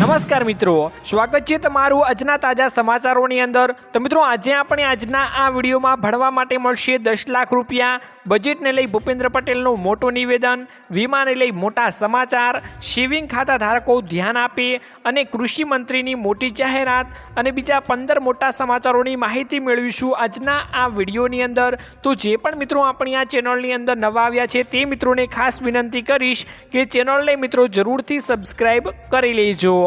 નમસ્કાર મિત્રો, સ્વાગત છે તમારું આજના તાજા સમાચારોની અંદર. તો મિત્રો, આજે આપણે આજના આ વિડીયોમાં ભણવા માટે મળશે દસ લાખ રૂપિયા. બજેટને લઈ ભૂપેન્દ્ર પટેલનું મોટું નિવેદન, વીમાને લઈ મોટા સમાચાર, સેવિંગ ખાતા ધારકો ધ્યાન આપે અને કૃષિ મંત્રીની મોટી જાહેરાત અને બીજા પંદર મોટા સમાચારોની માહિતી મેળવીશું આજના આ વિડીયોની અંદર. તો જે પણ મિત્રો આપણી આ ચેનલની અંદર નવા આવ્યા છે, તે મિત્રોને ખાસ વિનંતી કરીશ કે ચેનલને મિત્રો જરૂરથી સબસ્ક્રાઈબ કરી લેજો.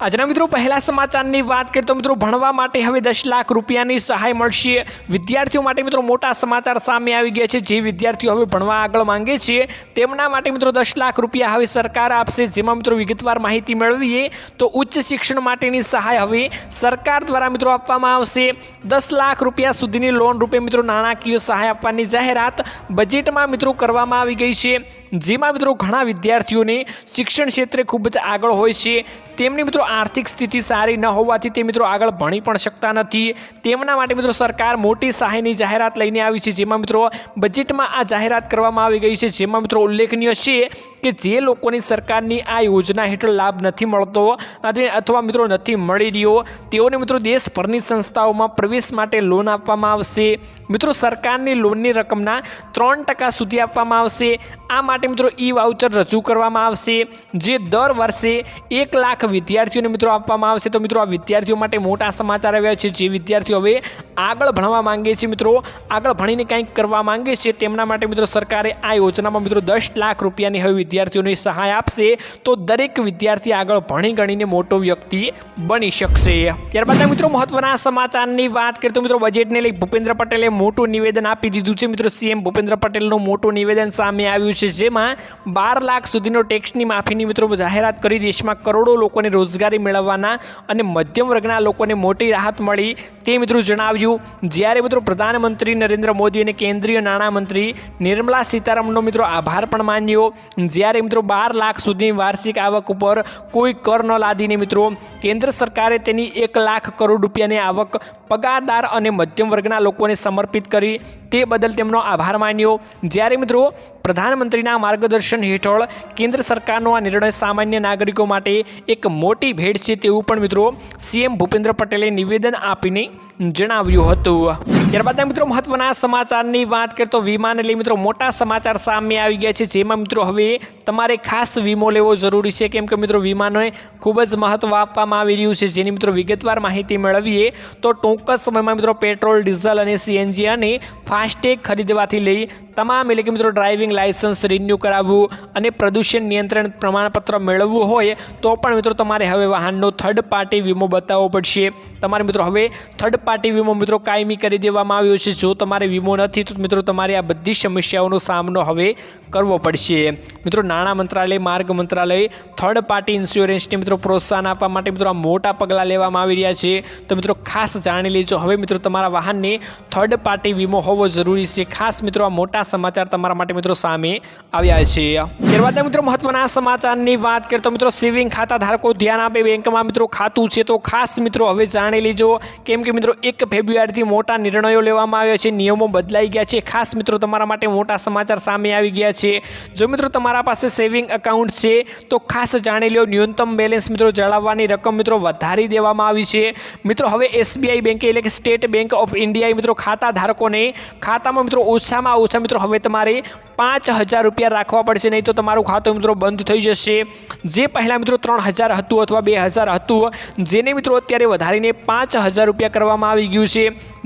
આજના મિત્રો, પહેલા સમાચારની વાત કરીએ તો મિત્રો, ભણવા માટે હવે દસ લાખ રૂપિયાની સહાય મળશે. વિદ્યાર્થીઓ માટે મિત્રો, મોટા સમાચાર સામે આવી ગયા છે. જે વિદ્યાર્થીઓ હવે ભણવા આગળ માંગે છે, તેમના માટે મિત્રો, દસ લાખ રૂપિયા હવે સરકાર આપશે. જેમાં મિત્રો, વિગતવાર માહિતી મેળવીએ તો ઉચ્ચ શિક્ષણ માટેની સહાય હવે સરકાર દ્વારા મિત્રો, આપવામાં આવશે. દસ લાખ રૂપિયા સુધીની લોન રૂપે મિત્રો, નાણાકીય સહાય આપવાની જાહેરાત બજેટમાં મિત્રો, કરવામાં આવી ગઈ છે. જેમાં મિત્રો ઘણા વિદ્યાર્થીઓને શિક્ષણ ક્ષેત્રે ખૂબ જ આગળ હોય છે. તેમની મિત્રો આર્થિક સ્થિતિ સારી ન હોવાથી તે મિત્રો આગળ ભણી પણ શકતા નથી. તેમના માટે મિત્રો સરકાર મોટી સહાયની જાહેરાત લઈને આવી છે. જેમાં મિત્રો બજેટમાં આ જાહેરાત કરવામાં આવી ગઈ છે. જેમાં મિત્રો ઉલ્લેખનીય છે કે જે લોકોની સરકારની આ યોજના હેઠળ લાભ નથી મળતો અથવા મિત્રો નથી મળી રહ્યો, તેઓને મિત્રો દેશભરની સંસ્થાઓમાં પ્રવેશ માટે લોન આપવામાં આવશે. મિત્રો સરકારની લોનની રકમના ત્રણ ટકા સુધી આપવામાં આવશે. આ માટે મિત્રો ઈ વાઉચર રજૂ કરવામાં આવશે. જે દર વર્ષે એક લાખ વિદ્યાર્થીઓને મિત્રો આપવામાં આવશે. તો મિત્રો આ વિદ્યાર્થીઓ માટે મોટા સમાચાર આવ્યા છે. જે વિદ્યાર્થીઓ હવે આગળ ભણવા માંગે છે મિત્રો, આગળ ભણીને કંઈક કરવા માંગે છે, તેમના માટે મિત્રો સરકારે આ યોજનામાં મિત્રો દસ લાખ રૂપિયાની હવે વિદ્યાર્થીઓને સહાય આપશે તો દરેક વિદ્યાર્થી આગળ ભણી ગણીને મોટો વ્યક્તિ બની શકશે. ત્યારબાદ મિત્રો મહત્વના સમાચારની વાત કરીએ તો મિત્રો બજેટને લઈ ભૂપેન્દ્ર પટેલે મોટું નિવેદન આપી દીધું છે. મિત્રો સીએમ ભૂપેન્દ્ર પટેલનું મોટું નિવેદન સામે આવ્યું છે, જેમાં બાર લાખ સુધીનો ટેક્સની માફીની મિત્રો જાહેરાત કરી દેશમાં કરોડો લોકોને રોજગારી મેળવવાના અને મધ્યમ વર્ગના લોકોને મોટી રાહત મળી તે મિત્રો જણાવ્યું. જ્યારે મિત્રો પ્રધાનમંત્રી નરેન્દ્ર મોદી અને કેન્દ્રીય નાણામંત્રી નિર્મલા સીતારામનનો મિત્રો આભાર પણ માન્યો. જ્યારે મિત્રો બાર લાખ સુધીની વાર્ષિક આવક ઉપર કોઈ કર ન લાદીને મિત્રો કેન્દ્ર સરકારે તેની એક લાખ કરોડ રૂપિયાની આવક પગારદાર અને મધ્યમ વર્ગના લોકોને સમર્પિત કરી તે બદલ તેમનો આભાર માન્યો. જ્યારે મિત્રો પ્રધાનમંત્રીના માર્ગદર્શન હેઠળ કેન્દ્ર સરકારનો આ નિર્ણય સામાન્ય નાગરિકો માટે એક મોટી ભેટ છે તેવું પણ મિત્રો સીએમ ભૂપેન્દ્ર પટેલે નિવેદન આપીને જણાવ્યું હતું. ત્યારબાદ મિત્રો મહત્વના સમાચારની વાત કરીએ તો વીમાને લઈ મિત્રો મોટા સમાચાર સામે આવી ગયા છે. જેમાં મિત્રો હવે તમારે ખાસ વીમો લેવો જરૂરી છે. કેમ કે મિત્રો, વીમાને ખૂબ જ મહત્વ આપવામાં આવી રહ્યું છે. જેની મિત્રો વિગતવાર માહિતી મેળવીએ, તો ટૂંક સમયમાં મિત્રો પેટ્રોલ, ડીઝલ અને સીએનજી અને ફાસ્ટેગ ખરીદવાથી લઈ તમામ એટલે કે મિત્રો ડ્રાઇવિંગ લાઇસન્સ રિન્યૂ કરાવવું અને પ્રદૂષણ નિયંત્રણ પ્રમાણપત્ર મેળવવું હોય, તો પણ મિત્રો તમારે હવે વાહનનો થર્ડ પાર્ટી વીમો બતાવવો પડશે. તમારે મિત્રો હવે થર્ડ પાર્ટી વીમો મિત્રો કાયમી કરી દેવામાં આવ્યો છે. જો તમારે વીમો નથી, તો મિત્રો તમારે આ બધી સમસ્યાઓનો સામનો હવે કરવો પડશે. મિત્રો નાણાં મંત્રાલય, માર્ગ મંત્રાલય થર્ડ પાર્ટી ઇન્સ્યોરન્સને મિત્રો પ્રોત્સાહન આપવા માટે મિત્રો આ મોટા પગલાં લેવામાં આવી રહ્યા છે. તો મિત્રો, ખાસ જાણી લેજો. હવે મિત્રો, તમારા વાહનને થર્ડ પાર્ટી વીમો હોવો જરૂરી છે. ખાસ મિત્રો, આ મોટા સમાચાર તમારા માટે મિત્રો સામે આવ્યા છે. ત્યારબાદ મિત્રો, મહત્વના સમાચારની વાત કરીએ તો મિત્રો, સેવિંગ ખાતા ધારકો ધ્યાન આપે, બેંકમાં મિત્રો ખાતું છે. તો ખાસ મિત્રો, હવે જાણી લેજો. કેમ કે મિત્રો, એક ફેબ્રુઆરીથી મોટા નિર્ણયો લેવામાં આવ્યા છે. નિયમો બદલાઈ ગયા છે. ખાસ મિત્રો, તમારા માટે મોટા સમાચાર સામે આવી ગયા છે. જો મિત્રો, તમારા પાસે સેવિંગ એકાઉન્ટ છે, તો ખાસ જાણી લો ન્યૂનતમ બેલેન્સ મિત્રો જણાવવાની રકમ મિત્રો વધારી દેવામાં આવી છે. મિત્રો, હવે એસબીઆઈ બેંકે એટલે કે સ્ટેટ બેંક ઓફ ઇન્ડિયાએ મિત્રો ખાતા ધારકોને ખાતામાં મિત્રો ઓછામાં ઓછા મિત્રો હવે તમારે પાંચ હજાર રૂપિયા રાખવા પડશે, નહીં તો તમારું ખાતું મિત્રો બંધ થઈ જશે. જે પહેલાં મિત્રો ત્રણ હજાર હતું અથવા બે હજાર હતું, જેને મિત્રો અત્યારે વધારીને પાંચ હજાર રૂપિયા કરવામાં આવી ગયું છે.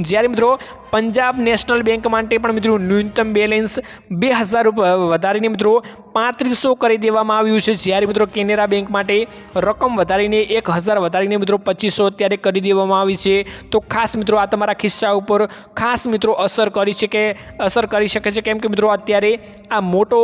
જ્યારે મિત્રો પંજાબ નેશનલ બેંક માટે પણ મિત્રો ન્યૂનતમ બેલેન્સ બે હજાર વધારીને મિત્રો પાંત્રીસો કરી દેવામાં આવ્યું છે. જ્યારે મિત્રો કેનેરા બેંક માટે રકમ વધારીને એક હજાર વધારીને મિત્રો પચીસો અત્યારે કરી દેવામાં આવી છે. તો ખાસ મિત્રો આ તમારા ખિસ્સા ઉપર ખાસ મિત્રો અસર કરી શકે, અસર કરી શકે છે. કેમ કે મિત્રો અત્યારે આ મોટો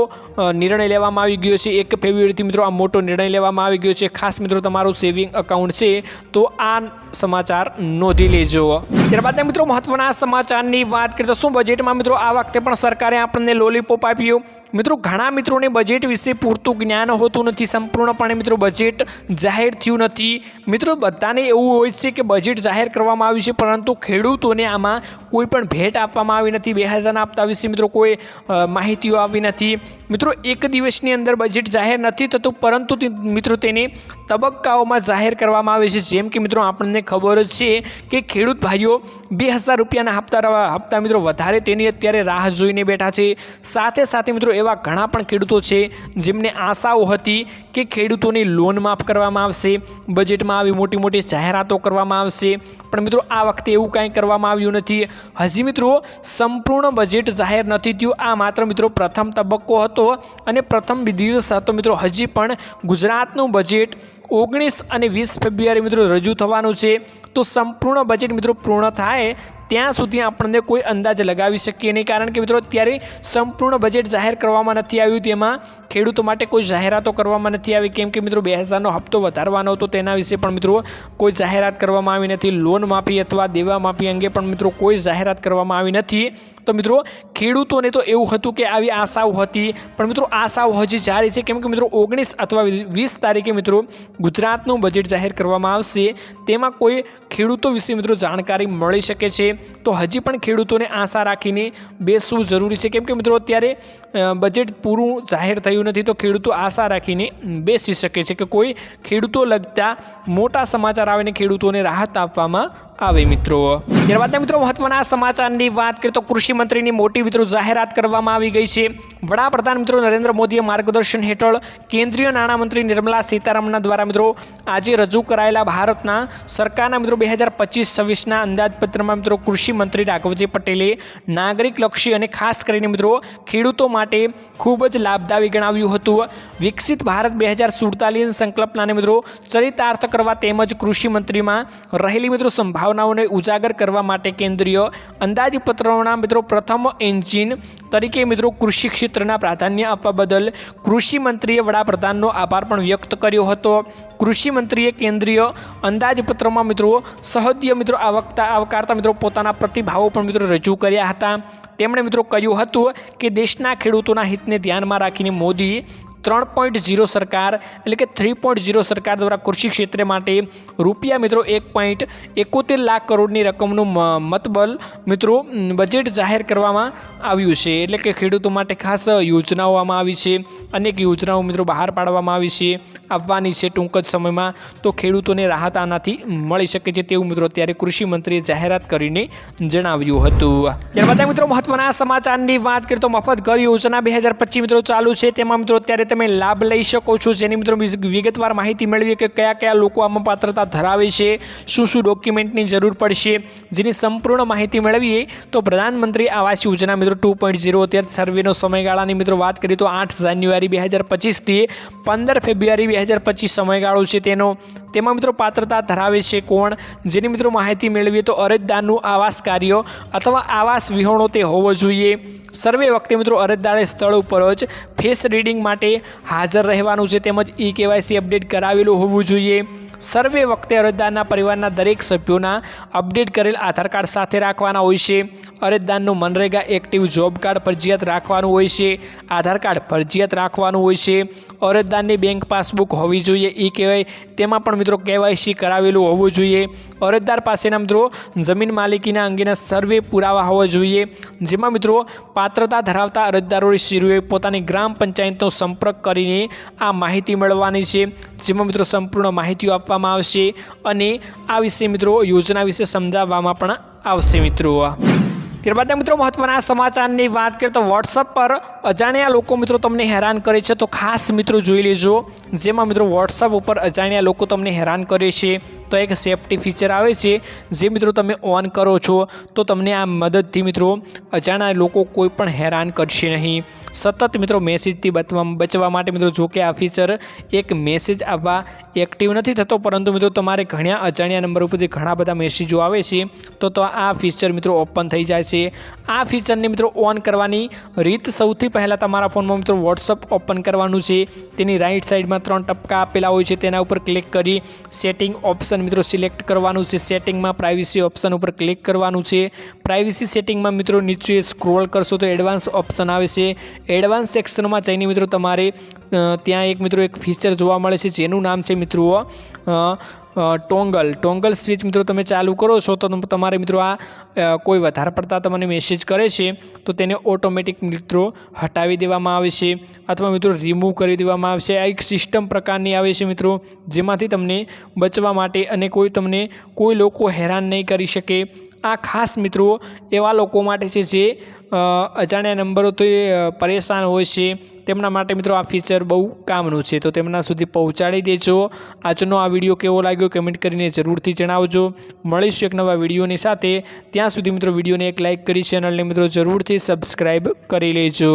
નિર્ણય લેવામાં આવી ગયો છે. એક ફેબ્રુઆરીથી મિત્રો આ મોટો નિર્ણય લેવામાં આવી ગયો છે. ખાસ મિત્રો તમારું સેવિંગ એકાઉન્ટ છે તો આ સમાચાર નોંધી લેજો. ત્યારબાદ મિત્રો મહત્વના સમાચારની વાત કરીએ તો શું બજેટમાં મિત્રો આ વખતે પણ સરકારે આપણને લોલીપોપ આપ્યું? મિત્રો ઘણા મિત્રોને બજેટ વિશે પૂરતું જ્ઞાન હોતું નથી. સંપૂર્ણપણે મિત્રો બજેટ જાહેર થયું નથી. મિત્રો બધાને એવું હોય છે કે બજેટ જાહેર કરવામાં આવ્યું છે પરંતુ ખેડૂતોને આમાં કોઈ પણ ભેટ આપવામાં આવી નથી. બે હજારના આપતા વિશે મિત્રો કોઈ અ, માહિતીઓ આવી નથી. મિત્રો એક દિવસની અંદર બજેટ જાહેર નથી થતું પરંતુ મિત્રો તેને તબક્કાઓમાં જાહેર કરવામાં આવે છે. જેમ કે મિત્રો આપણને ખબર જ છે કે ખેડૂત ભાઈઓ બે હજાર રૂપિયાના હપ્તા હપ્તા મિત્રો વધારે તેની અત્યારે રાહ જોઈને બેઠા છે. સાથે સાથે મિત્રો એવા ઘણા પણ ખેડૂતો છે જેમને આશાઓ હતી કે ખેડૂતોની લોન માફ કરવામાં આવશે બજેટમાં આવી મોટી મોટી જાહેરાતો કરવામાં આવશે. પણ મિત્રો આ વખતે એવું કાંઈ કરવામાં આવ્યું નથી. હજી મિત્રો સંપૂર્ણ બજેટ જાહેર નથી થયું. આ માત્ર મિત્રો પ્રથમ તબક્કો હતો અને પ્રથમ દિવસ હતો. મિત્રો હજી પણ ગુજરાતનું બજેટ ઓગણીસ અને વીસ ફેબ્રુઆરી મિત્રો રજૂ થવાનું છે. તો સંપૂર્ણ બજેટ મિત્રો પૂર્ણ થાય ત્યાં સુધી આપણને કોઈ અંદાજ લગાવી શકીએ નહીં. કારણ કે મિત્રો, અત્યારે સંપૂર્ણ બજેટ જાહેર કરવામાં નથી આવ્યું. તેમાં ખેડૂતો માટે કોઈ જાહેરાતો કરવામાં નથી આવી. કેમ કે મિત્રો, બે હજારનો હપ્તો વધારવાનો હતો તેના વિશે પણ મિત્રો કોઈ જાહેરાત કરવામાં આવી નથી. લોન માફી અથવા દેવા માફી અંગે પણ મિત્રો કોઈ જાહેરાત કરવામાં આવી નથી. તો મિત્રો, ખેડૂતોને તો એવું હતું કે આવી આશાઓ હતી. પણ મિત્રો, આશાઓ હજી જારી છે. કેમ કે મિત્રો, ઓગણીસ અથવા વીસ તારીખે મિત્રો ગુજરાતનું બજેટ જાહેર કરવામાં આવશે. તેમાં કોઈ ખેડૂતો વિશે મિત્રો જાણકારી મળી શકે છે. તો હજી પણ ખેડૂતોને આશા રાખીને બેસવું જરૂરી છે. કેમ કે મિત્રો, અત્યારે બજેટ પૂરું જાહેર થયું નથી, તો ખેડૂતો આશા રાખીને બેસી શકે છે કે કોઈ ખેડૂતો લગતા મોટા સમાચાર આવે ને ખેડૂતોને રાહત આપવામાં આવે મિત્રો. ત્યારબાદ મિત્રો, મહત્વના સમાચારની વાત કરીએ તો કૃષિ મંત્રીની મોટી મિત્રો જાહેરાત કરવામાં આવી ગઈ છે. વડાપ્રધાન મિત્રો નરેન્દ્ર મોદીએ માર્ગદર્શન હેઠળ કેન્દ્રીય નાણામંત્રી નિર્મલા સીતારામનના દ્વારા મિત્રો આજે રજૂ કરાયેલા ભારતના સરકારના મિત્રો બે હજાર પચીસ છવ્વીસના અંદાજપત્રમાં મિત્રો કૃષિ મંત્રી રાઘવજી પટેલે નાગરિક લક્ષી અને ખાસ કરીને મિત્રો ખેડૂતો માટે ખૂબ જ લાભદાયી ગણાવ્યું હતું. વિકસિત ભારત બે હજાર સુડતાલીસ સંકલ્પનાને મિત્રો ચરિતાર્થ કરવા તેમજ કૃષિમંત્રીમાં રહેલી મિત્રો સંભાવનાઓને ઉજાગર કરવા માટે કેન્દ્રીય અંદાજપત્રોના મિત્રો પ્રથમ એન્જિન તરીકે મિત્રો કૃષિ ક્ષેત્રના પ્રાધાન્ય આપવા બદલ કૃષિમંત્રીએ વડાપ્રધાનનો આભાર પણ વ્યક્ત કર્યો હતો. કૃષિમંત્રીએ કેન્દ્રીય અંદાજપત્રમાં મિત્રો સહદ્ય મિત્રો આવકતા આવકારતા મિત્રો પોતાના પ્રતિભાવો પણ મિત્રો રજૂ કર્યા હતા. તેમણે મિત્રો કહ્યું હતું કે દેશના ખેડૂતોના હિતને ધ્યાનમાં રાખીને મોદી ત્રણ પોઈન્ટ ઝીરો સરકાર, એટલે કે થ્રી પોઈન્ટ ઝીરો સરકાર દ્વારા કૃષિ ક્ષેત્ર માટે રૂપિયા મિત્રો એક પોઈન્ટ એકોતેર લાખ કરોડની રકમનું મતબલ મિત્રો બજેટ જાહેર કરવામાં આવ્યું છે. એટલે કે ખેડૂતો માટે ખાસ યોજનાઓમાં આવી છે. અનેક યોજનાઓ મિત્રો બહાર પાડવામાં આવી છે. આવવાની છે ટૂંક જ સમયમાં તો ખેડૂતોને રાહત આનાથી મળી શકે છે તેવું મિત્રો અત્યારે કૃષિ મંત્રીએ જાહેરાત કરીને જણાવ્યું હતું. ત્યારબાદ મિત્રો મહત્વના સમાચારની વાત કરીએ તો મફત ઘર યોજના બે મિત્રો ચાલુ છે. તેમાં મિત્રો અત્યારે તમે લાભ લઈ શકો છો. જેની મિત્રો વિગતવાર માહિતી મેળવીએ કે કયા કયા લોકો આમાં પાત્રતા ધરાવે છે, શું શું ડોક્યુમેન્ટની જરૂર પડશે, જેની સંપૂર્ણ માહિતી મેળવીએ તો પ્રધાનમંત્રી આવાસ યોજના મિત્રો ટુ પોઈન્ટ ઝીરો અત્યારે સર્વેનો સમયગાળાની મિત્રો વાત કરીએ તો આઠ જાન્યુઆરી બે હજાર પચીસથી પંદર ફેબ્રુઆરી બે હજાર પચીસ સમયગાળો છે તેનો. તેમાં મિત્રો પાત્રતા ધરાવે છે કોણ? જેની મિત્રો માહિતી મેળવીએ તો અરજદારનું આવાસ કાર્ય અથવા આવાસ વિહોણો તે હોવો જોઈએ. સર્વે વખતે મિત્રો અરજદારે સ્થળ ઉપર જ ફેસ રીડિંગ માટે હાજર રહેવાનું છે. તેમજ ઈ કેવાયસી અપડેટ કરાવેલું હોવું જોઈએ. સર્વે વખતે અરજદારના પરિવારના દરેક સભ્યોના અપડેટ કરેલ આધાર કાર્ડ સાથે રાખવાના હોય છે. અરજદારનું મનરેગા એક્ટિવ જોબ કાર્ડ ફરજિયાત રાખવાનું હોય છે. આધાર કાર્ડ ફરજિયાત રાખવાનું હોય છે. અરજદારની બેંક પાસબુક હોવી જોઈએ એ કહેવાય. તેમાં પણ મિત્રો કેવાયસી કરાવેલું હોવું જોઈએ. અરજદાર પાસેના મિત્રો જમીન માલિકીના અંગેના સર્વે પુરાવા હોવા જોઈએ. જેમાં મિત્રો પાત્રતા ધરાવતા અરજદારોએ શિરુએ પોતાની ગ્રામ પંચાયતનો સંપર્ક કરીને આ માહિતી મેળવવાની છે. જેમાં મિત્રો સંપૂર્ણ માહિતીઓ આપવામાં આવશે અને આ વિશે મિત્રો યોજના વિશે સમજાવવામાં પણ આવશે મિત્રો. ત્યારબાદ મિત્રો મહત્વના સમાચારની વાત કરીએ તો વોટ્સઅપ પર અજાણ્યા લોકો મિત્રો તમને હેરાન કરે છે તો ખાસ મિત્રો જોઈ લેજો. જેમાં મિત્રો વોટ્સઅપ ઉપર અજાણ્યા લોકો તમને હેરાન કરે છે. તો એક સેફટી ફીચર આવે છે જે મિત્રો તમે ઓન કરો છો તો તમને આ મદદથી મિત્રો અજાણ્યા લોકો કોઈ પણ હેરાન કરશે નહીં. સતત મિત્રો મેસેજથી બચવા માટે મિત્રો જો કે આ ફીચર એક મેસેજ આવવા એક્ટિવ નથી થતો, પરંતુ મિત્રો તમારે ઘણા અજાણ્યા નંબર ઉપરથી ઘણા બધા મેસેજો આવે છે, તો તો આ ફીચર મિત્રો ઓપન થઈ જાય છે. આ ફીચરને મિત્રો ઓન કરવાની રીત સૌથી પહેલાં તમારા ફોનમાં મિત્રો વોટ્સઅપ ઓપન કરવાનું છે. તેની રાઈટ સાઈડમાં ત્રણ ટપકા આપેલા હોય છે, તેના ઉપર ક્લિક કરી સેટિંગ ઓપ્શન મિત્રો સિલેક્ટ કરવાનું છે. સેટિંગમાં પ્રાઇવસી ઓપ્શન ઉપર ક્લિક કરવાનું છે. પ્રાઇવસી સેટિંગમાં મિત્રો નીચે સ્ક્રોલ કરશો તો એડવાન્સ ઓપ્શન આવે છે. એડવાન્સ સેક્શનમાં જઈને મિત્રો તમારે ત્યાં એક મિત્રો એક ફીચર જોવા મળે છે, જેનું નામ છે મિત્રો ટોંગલ. ટોંગલ સ્વિચ મિત્રો તમે ચાલુ કરો છો તો તમારે મિત્રો આ કોઈ વધારે પડતા તમને મેસેજ કરે છે, તો તેને ઓટોમેટિક મિત્રો હટાવી દેવામાં આવે છે, અથવા મિત્રો રિમૂવ કરી દેવામાં આવે છે. આ એક સિસ્ટમ પ્રકારની આવે છે મિત્રો, જેમાંથી તમને બચવા માટે અને કોઈ તમને, કોઈ લોકો હેરાન નહીં કરી શકે આ ખાસ મિત્રો એવા લોકો માટે છે જે અજાણ્યા અજાણ્યા નંબરોથી એ પરેશાન હોય છે. તેમના માટે મિત્રો આ ફીચર બહુ કામનું છે. તો તેમના સુધી પહોંચાડી દેજો. આજનો આ વીડિયો કેવો લાગ્યો કમેન્ટ કરીને જરૂરથી જણાવજો. મળીશું એક નવા વિડીયોની સાથે. ત્યાં સુધી મિત્રો વિડીયોને એક લાઇક કરી ચેનલને મિત્રો જરૂરથી સબસ્ક્રાઈબ કરી લેજો.